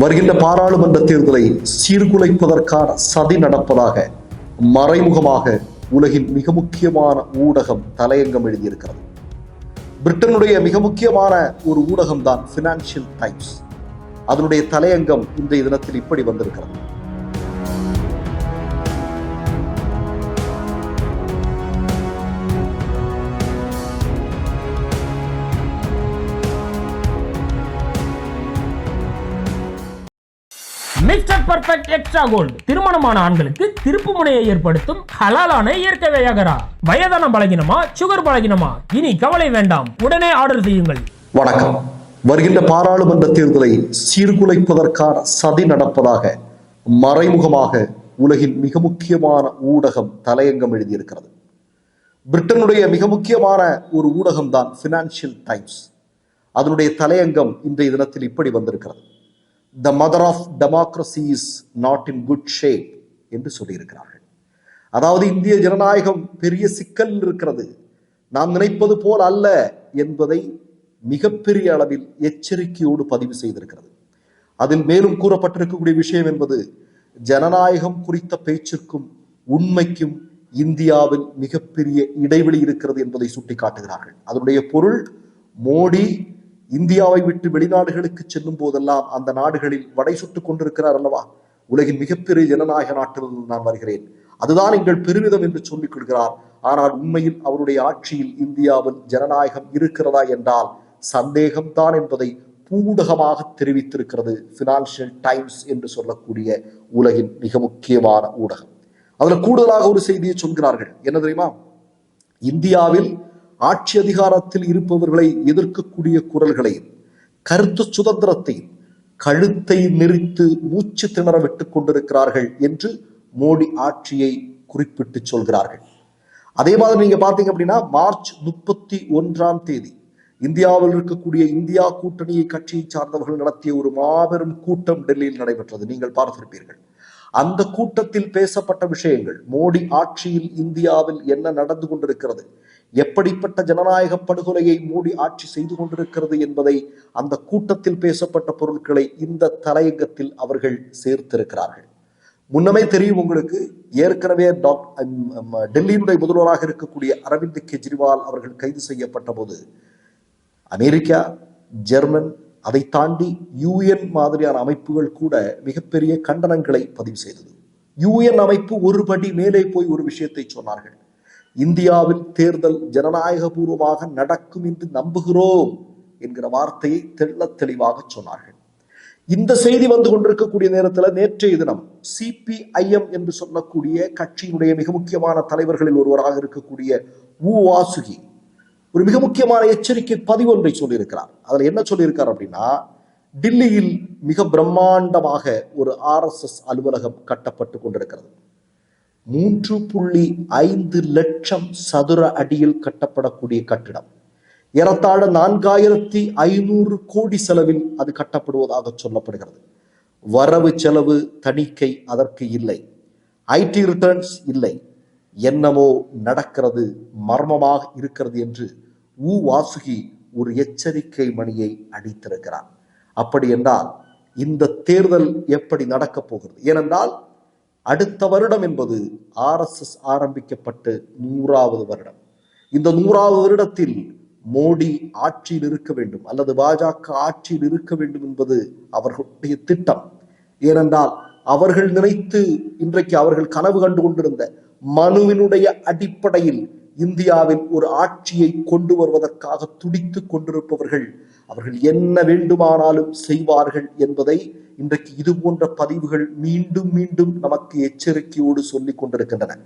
வருகின்ற பாராளுமன்ற தேர்தலை சீர்குலைப்பதற்கான சதி நடப்பதாக மறைமுகமாக உலகின் மிக முக்கியமான ஊடகம் தலையங்கம் எழுதியிருக்கிறது. பிரிட்டனுடைய மிக முக்கியமான ஒரு ஊடகம் தான் பினான்சியல் டைம்ஸ் அதனுடைய தலையங்கம் இன்றைய தினத்தில் இப்படி வந்திருக்கிறது. Mister perfect extra gold. திருமணமான ஆண்களுக்கு திருப்பு முனையை ஏற்படுத்தும் ஹலாலான இயற்கை வியாகரா. வயதான பலகினமா சுகர் பலகினமா? இனி கவலை வேண்டாம். உடனே ஆர்டர் செய்யுங்கள். வணக்கம். வருகின்ற பாராளுமன்ற தேர்தலை சீர்குலைப்பதற்கான சதி நடப்பதாக மறைமுகமாக உலகின் மிக முக்கியமான ஊடகம் தலையங்கம் எழுதியிருக்கிறது. பிரிட்டனுடைய மிக முக்கியமான ஒரு ஊடகம் தான் பினான்சியல் டைம்ஸ் அதனுடைய தலையங்கம் இன்றைய தினத்தில் இப்படி வந்திருக்கிறது. The mother of democracy is not in good shape என்று சொல்லியிருக்கிறார்கள். அதாவது இந்திய ஜனநாயகம் பெரிய சிக்கல் இருக்கிறது. நாம் நினைப்பது போல் அல்ல என்பதை மிகப்பெரிய அளவில் எச்சரிக்கையோடு பதிவு செய்திருக்கிறது. அதில் மேலும் கூறப்பட்டிருக்கக்கூடிய விஷயம் என்பது ஜனநாயகம் குறித்த பேச்சிற்கும் உண்மைக்கும் இந்தியாவில் மிகப்பெரிய இடைவெளி இருக்கிறது என்பதை சுட்டிக்காட்டுகிறார்கள். அதனுடைய பொருள் மோடி இந்தியாவை விட்டு வெளிநாடுகளுக்கு செல்லும் போதெல்லாம் அந்த நாடுகளில் வடை சுட்டுக் கொண்டிருக்கிறார் அல்லவா? உலகின் மிகப்பெரிய ஜனநாயக நாட்டிலிருந்து நான் வருகிறேன். அதுதான் எங்கள் பெருமிதம் என்று சொல்லிக் கொள்கிறார். ஆனால் உண்மையில் அவருடைய ஆட்சியில் இந்தியாவில் ஜனநாயகம் இருக்கிறதா என்றால் சந்தேகம்தான் என்பதை பூடகமாக தெரிவித்திருக்கிறது பினான்சியல் டைம்ஸ் என்று சொல்லக்கூடிய உலகின் மிக முக்கியமான ஊடகம். அதுல கூடுதலாக ஒரு செய்தியை சொல்கிறார்கள். என்ன தெரியுமா? இந்தியாவில் ஆட்சி அதிகாரத்தில் இருப்பவர்களை எதிர்க்கக்கூடிய குரல்களையும் கருத்து சுதந்திரத்தையும் கழுத்தை நெறித்து மூச்சு திணற விட்டுக் கொண்டிருக்கிறார்கள் என்று மோடி ஆட்சியை குறிப்பிட்டு சொல்கிறார்கள். அதே மாதிரி நீங்க பாத்தீங்க அப்படின்னா மார்ச் முப்பத்தி ஒன்றாம் தேதி இந்தியாவில் இருக்கக்கூடிய இந்தியா கூட்டணியை கட்சியை சார்ந்தவர்கள் நடத்திய ஒரு மாபெரும் கூட்டம் டெல்லியில் நடைபெற்றது. நீங்கள் பார்த்திருப்பீர்கள். அந்த கூட்டத்தில் பேசப்பட்ட விஷயங்கள் மோடி ஆட்சியில் இந்தியாவில் என்ன நடந்து கொண்டிருக்கிறது எப்படிப்பட்ட ஜனநாயக படுகொலையை மூடி ஆட்சி செய்து கொண்டிருக்கிறது என்பதை அந்த கூட்டத்தில் பேசப்பட்ட பொருட்களை இந்த தலையங்கத்தில் அவர்கள் சேர்த்திருக்கிறார்கள். முன்னமே தெரியும் உங்களுக்கு ஏற்கனவே டெல்லியினுடைய முதல்வராக இருக்கக்கூடிய அரவிந்த் கெஜ்ரிவால் அவர்கள் கைது செய்யப்பட்ட போது அமெரிக்கா ஜெர்மன் அதை தாண்டி யூஎன் மாதிரியான அமைப்புகள் கூட மிகப்பெரிய கண்டனங்களை பதிவு செய்தது. யூஎன் அமைப்பு ஒரு படி மேலே போய் ஒரு விஷயத்தை சொன்னார்கள். இந்தியாவில் தேர்தல் ஜனநாயகபூர்வமாக நடக்கும் என்று நம்புகிறோம் என்கிற வார்த்தையை தெள்ளத் தெளிவாக சொன்னார்கள். இந்த செய்தி வந்து கொண்டிருக்கக்கூடிய நேரத்தில் நேற்றைய தினம் சிபிஐஎம் என்று சொல்லக்கூடிய கட்சியினுடைய மிக முக்கியமான தலைவர்களில் ஒருவராக இருக்கக்கூடிய உ வாசுகி ஒரு மிக முக்கியமான எச்சரிக்கை பதிவு ஒன்றை சொல்லியிருக்கிறார். அதில் என்ன சொல்லியிருக்கார் அப்படின்னா டில்லியில் மிக பிரம்மாண்டமாக ஒரு ஆர்எஸ்எஸ் அலுவலகம் கட்டப்பட்டு கொண்டிருக்கிறது. மூன்று புள்ளி ஐந்து லட்சம் சதுர அடியில் கட்டப்படக்கூடிய கட்டிடம். ஏறத்தாழ நான்காயிரத்தி ஐநூறு கோடி செலவில் அது கட்டப்படுவதாக சொல்லப்படுகிறது. வரவு செலவு தணிக்கை அதற்கு இல்லை. ஐடி ரிட்டர்ன்ஸ் இல்லை. என்னமோ நடக்கிறது மர்மமாக இருக்கிறது என்று உ வாசுகி ஒரு எச்சரிக்கை மணியை அடித்திருக்கிறார். அப்படி என்றால் இந்த தேர்தல் எப்படி நடக்கப் போகிறது? ஏனென்றால் அடுத்த வருடம் என்பது ஆர்எஸ்எஸ் ஆரம்பிக்கப்பட்டு நூறாவது வருடம். இந்த நூறாவது வருடத்தில் மோடி ஆட்சியில் இருக்க வேண்டும் அல்லது பாஜக ஆட்சியில் இருக்க வேண்டும் என்பது அவர்களுடைய திட்டம். ஏனென்றால் அவர்கள் நினைத்து இன்றைக்கு அவர்கள் கனவு கண்டு கொண்டிருந்த மனுவினுடைய அடிப்படையில் இந்தியாவில் ஒரு ஆட்சியை கொண்டு வருவதற்காக துடித்துக் கொண்டிருப்பவர்கள் அவர்கள் என்ன வேண்டுமானாலும் செய்வார்கள் என்பதை இன்றைக்கு இது போன்ற பதிவுகள் மீண்டும் மீண்டும் நமக்கு எச்சரிக்கையோடு சொல்லிக் கொண்டிருக்கின்றன.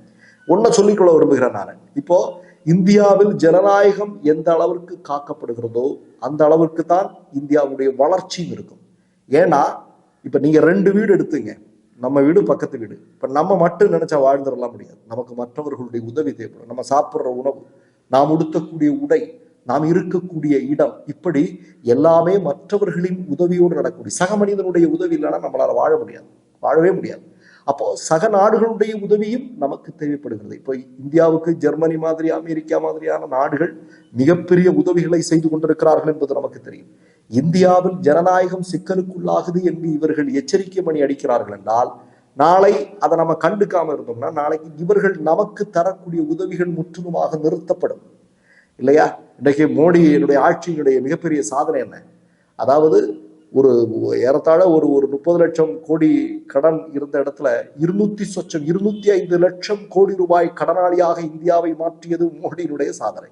ஒன்ன சொல்லிக்கொள்ள விரும்புகிறேன் நான். இப்போ இந்தியாவில் ஜனநாயகம் எந்த அளவிற்கு காக்கப்படுகிறதோ அந்த அளவிற்கு தான் இந்தியாவுடைய வளர்ச்சியும் இருக்கும். ஏன்னா இப்ப நீங்க ரெண்டு வீடு எடுத்துங்க. நம்ம வீடு பக்கத்து வீடு. இப்ப நம்ம மட்டும் நினைச்சா வாழ்ந்துடலாம் முடியாது. நமக்கு மற்றவர்களுடைய உதவி தேவைப்படும். நம்ம சாப்பிடுற உணவு நாம் உடுத்தக்கூடிய உடை நாம் இருக்கக்கூடிய இடம் இப்படி எல்லாமே மற்றவர்களின் உதவியோடு நடக்கக்கூடிய சக மனிதனுடைய உதவி இல்லைன்னா நம்மளால வாழ முடியாது வாழவே முடியாது. அப்போ சக நாடுகளுடைய உதவியும் நமக்கு தேவைப்படுகிறது. இப்போ இந்தியாவுக்கு ஜெர்மனி மாதிரி அமெரிக்கா மாதிரியான நாடுகள் மிகப்பெரிய உதவிகளை செய்து கொண்டிருக்கிறார்கள் என்பது நமக்கு தெரியும். இந்தியாவில் ஜனநாயகம் சிக்கலுக்குள்ளாகுது என்று இவர்கள் எச்சரிக்கை மணி அடிக்கிறார்கள் என்றால் நாளை அதை நம்ம கண்டுக்காம இருந்தோம்னா நாளைக்கு இவர்கள் நமக்கு தரக்கூடிய உதவிகள் முற்றிலுமாக நிறுத்தப்படும். இல்லையா? இன்றைக்கு மோடியினுடைய ஆட்சியினுடைய மிகப்பெரிய சாதனை என்ன? அதாவது ஒரு ஏறத்தாழ ஒரு ஒரு முப்பது லட்சம் கோடி கடன் இருந்த இடத்துல இருநூத்தி சொச்சம் இருநூத்தி ஐந்து லட்சம் கோடி ரூபாய் கடனாளியாக இந்தியாவை மாற்றியது மோடியினுடைய சாதனை.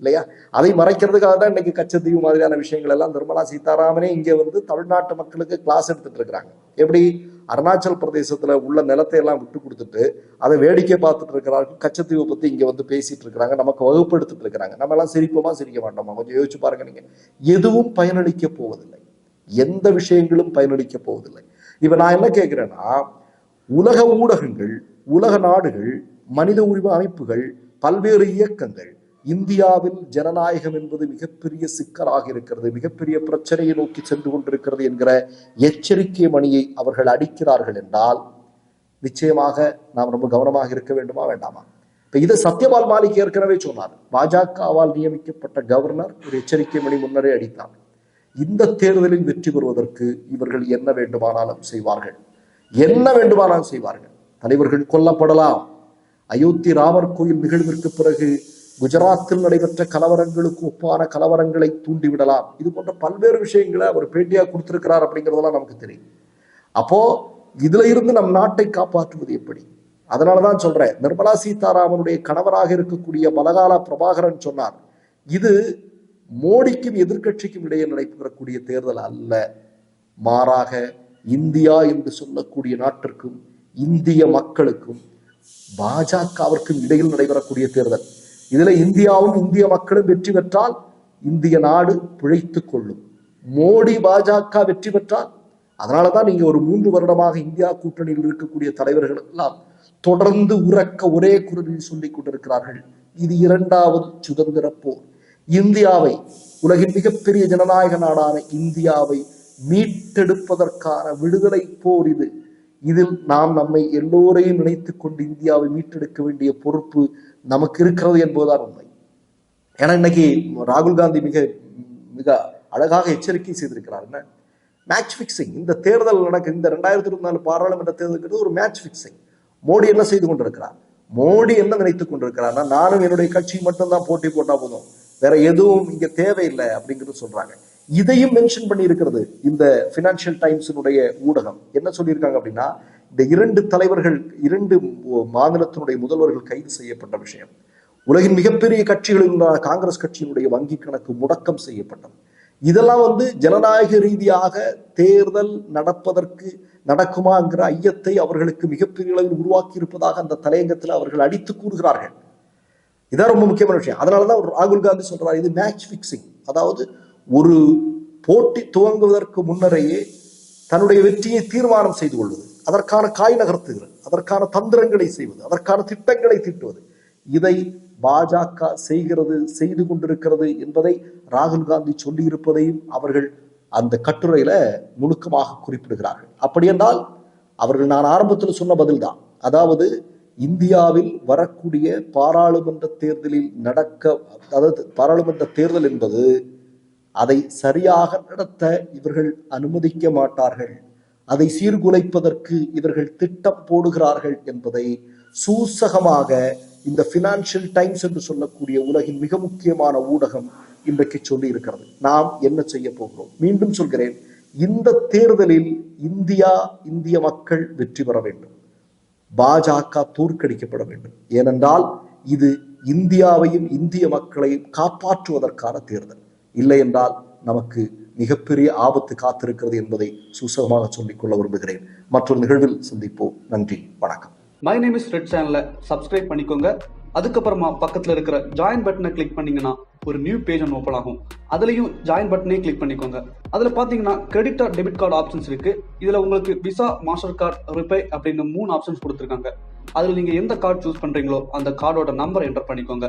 இல்லையா? அதை மறைக்கிறதுக்காக தான் இன்னைக்கு கச்சத்தீவு மாதிரியான விஷயங்கள் எல்லாம் நிர்மலா சீதாராமனே இங்கே வந்து தமிழ்நாட்டு மக்களுக்கு கிளாஸ் எடுத்துட்டு இருக்கிறாங்க. எப்படி? அருணாச்சல் பிரதேசத்துல உள்ள நிலத்தை எல்லாம் விட்டு கொடுத்துட்டு அதை வேடிக்கை பார்த்துட்டு இருக்கிறார்கள். கச்சத்தீவை பத்தி இங்க வந்து பேசிட்டு இருக்கிறாங்க. நமக்கு வகுப்பு எடுத்துட்டு இருக்கிறாங்க. நம்ம எல்லாம் சிரிப்போமா சிரிக்க மாட்டோமா? கொஞ்சம் யோசிச்சு பாருங்க நீங்க. எதுவும் பயனளிக்க போவதில்லை. எந்த விஷயங்களும் பயனளிக்க போவதில்லை. இப்ப நான் என்ன கேட்கிறேன்னா உலக ஊடகங்கள் உலக நாடுகள் மனித உரிமை அமைப்புகள் பல்வேறு இயக்கங்கள் இந்தியாவில் ஜனநாயகம் என்பது மிகப்பெரிய சிக்கலாக இருக்கிறது மிகப்பெரிய பிரச்சனையை நோக்கி சென்று கொண்டிருக்கிறது என்கிற எச்சரிக்கை மணியை அவர்கள் அடிக்கிறார்கள் என்றால் நிச்சயமாக நாம் ரொம்ப கவனமாக இருக்க வேண்டுமா வேண்டாமா? இப்ப இதை சத்யபால் மாலிக் ஏற்கனவே சொன்னார். பாஜகவால் நியமிக்கப்பட்ட கவர்னர் ஒரு எச்சரிக்கை மணி முன்னரே அடித்தார். இந்த தேர்தலில் வெற்றி பெறுவதற்கு இவர்கள் என்ன வேண்டுமானாலும் செய்வார்கள். என்ன வேண்டுமானாலும் செய்வார்கள். தலைவர்கள் கொல்லப்படலாம். அயோத்தி ராமர் கோயில் நிகழ்விற்கு பிறகு குஜராத்தில் நடைபெற்ற கலவரங்களுக்கு ஒப்பான கலவரங்களை தூண்டிவிடலாம். இது போன்ற பல்வேறு விஷயங்களை அவர் பேட்டியா கொடுத்திருக்கிறார் அப்படிங்கிறதெல்லாம் நமக்கு தெரியும். அப்போ இதுல இருந்து நம் நாட்டை காப்பாற்றுவது எப்படி? அதனாலதான் சொல்றேன். நிர்மலா சீதாராமனுடைய கணவராக இருக்கக்கூடிய பலகாலா பிரபாகரன் சொன்னார் இது மோடிக்கும் எதிர்க்கட்சிக்கும் இடையே நடைபெறக்கூடிய தேர்தல் அல்ல. மாறாக இந்தியா என்று சொல்லக்கூடிய நாட்டிற்கும் இந்திய மக்களுக்கும் பாஜகவிற்கும் இடையில் நடைபெறக்கூடிய தேர்தல். இதுல இந்தியாவும் இந்திய மக்களும் வெற்றி பெற்றால் இந்திய நாடு பிழைத்துக் கொள்ளும். மோடி பாஜக வெற்றி பெற்றால் அதனாலதான் நீங்க ஒரு மூன்று வருடமாக இந்தியா கூட்டணியில் இருக்கக்கூடிய தலைவர்கள் எல்லாம் தொடர்ந்து உறக்க ஒரே குரலில் சொல்லிக் கொண்டிருக்கிறார்கள். இது இரண்டாவது சுதந்திர போர். இந்தியாவை உலகின் மிகப்பெரிய ஜனநாயக நாடான இந்தியாவை மீட்டெடுப்பதற்கான விடுதலை போர் இது. இதில் நாம் நம்மை எல்லோரையும் இணைத்துக் கொண்டு இந்தியாவை மீட்டெடுக்க வேண்டிய பொறுப்பு நமக்கு இருக்கிறது என்பதுதான் உண்மை. ஏன்னா இன்னைக்கு ராகுல் காந்தி மிக மிக அழகாக எச்சரிக்கை செய்திருக்கிறார். என்ன? மேட்ச் ஃபிக்சிங் இந்த தேர்தல் நடக்க இந்த ரெண்டாயிரத்தி இருபத்தி நாலு பாராளுமன்ற தேர்தலுக்கு ஒரு மேட்ச் ஃபிக்சிங் மோடி என்ன செய்து கொண்டிருக்கிறார்? மோடி என்ன நினைத்துக் கொண்டிருக்கிறார்னா நானும் என்னுடைய கட்சி மட்டும்தான் போட்டி போட்டா போதும். வேற எதுவும் இங்க தேவையில்லை அப்படிங்கிறது சொல்றாங்க. இதையும் மென்ஷன் பண்ணி இருக்கிறது இந்த பினான்சியல் டைம்ஸினுடைய ஊடகம். என்ன சொல்லியிருக்காங்க அப்படின்னா இந்த இரண்டு தலைவர்கள் இரண்டு மாநிலத்தினுடைய முதல்வர்கள் கைது செய்யப்பட்ட விஷயம். உலகின் மிகப்பெரிய கட்சிகளில் காங்கிரஸ் கட்சியினுடைய வங்கி கணக்கு முடக்கம் செய்யப்பட்டது. இதெல்லாம் வந்து ஜனநாயக ரீதியாக தேர்தல் நடப்பதற்கு நடக்குமாங்கிற ஐயத்தை அவர்களுக்கு மிகப்பெரிய அளவில் உருவாக்கி இருப்பதாக அந்த தலையங்கத்தில் அவர்கள் அடித்து கூறுகிறார்கள். இதான் ரொம்ப முக்கியமான விஷயம். அதனாலதான் ராகுல் காந்தி சொல்றாரு இது மேட்ச் பிக்சிங் அதாவது ஒரு போட்டி துவங்குவதற்கு முன்னரையே தன்னுடைய வெற்றியை தீர்மானம் செய்து கொள்வது அதற்கான காய் நகர்த்துகிறது அதற்கான தந்திரங்களை செய்வது அதற்கான திட்டங்களை தீட்டுவது. இதை பாஜக செய்கிறது செய்து கொண்டிருக்கிறது என்பதை ராகுல் காந்தி சொல்லியிருப்பதையும் அவர்கள் அந்த கட்டுரையில நுணுக்கமாக குறிப்பிடுகிறார்கள். அப்படியென்றால் அவர்கள் நான் ஆரம்பத்தில் சொன்ன பதில்தான். அதாவது இந்தியாவில் வரக்கூடிய பாராளுமன்ற தேர்தலில் நடக்க அதாவது பாராளுமன்ற தேர்தல் என்பது அதை சரியாக நடத்த இவர்கள் அனுமதிக்க மாட்டார்கள். அதை சீர்குலைப்பதற்கு இவர்கள் திட்டம் போடுகிறார்கள் என்பதை சூசகமாக இந்த பினான்சியல் டைம்ஸ் என்று சொல்லக்கூடிய உலகின் மிக முக்கியமான ஊடகம் இன்றைக்கு சொல்லி இருக்கிறது நாம் என்ன செய்ய போகிறோம்? மீண்டும் சொல்கிறேன். இந்த தேர்தலில் இந்தியா இந்திய மக்கள் வெற்றி பெற வேண்டும். பாஜக தோற்கடிக்கப்பட வேண்டும். ஏனென்றால் இது இந்தியாவையும் இந்திய மக்களையும் காப்பாற்றுவதற்கான தேர்தல். இல்லை என்றால் நமக்கு மிகப்பெரிய ஆபத்து காத்திருக்கிறது என்பதை சூசகமாக சொல்லிக்கொள்ள விரும்புகிறேன். மற்றொரு நிகழ்வில் சந்திப்போம். நன்றி. வணக்கம். மை நேம் இஸ் ரெட் சேனலை சப்ஸ்கிரைப் பண்ணிக்கோங்க. அதுக்கப்புறமா பக்கத்துல இருக்கிற ஜாயின் பட்டனை கிளிக் பண்ணீங்கன்னா ஒரு நியூ பேஜ் ஒன்று ஓப்பன் ஆகும். அதுலயும் ஜாயின் பட்டனே கிளிக் பண்ணிக்கோங்க. அதுல பாத்தீங்கன்னா credit or debit card options இருக்கு. இதுல உங்களுக்கு விசா மாஸ்டர் கார்டு ரிப்பே அப்படின்னு மூணு ஆப்ஷன்ஸ் கொடுத்துருக்காங்க. அதுல நீங்க எந்த கார்டு சூஸ் பண்றீங்களோ அந்த கார்டோட நம்பர் என்டர் பண்ணிக்கோங்க.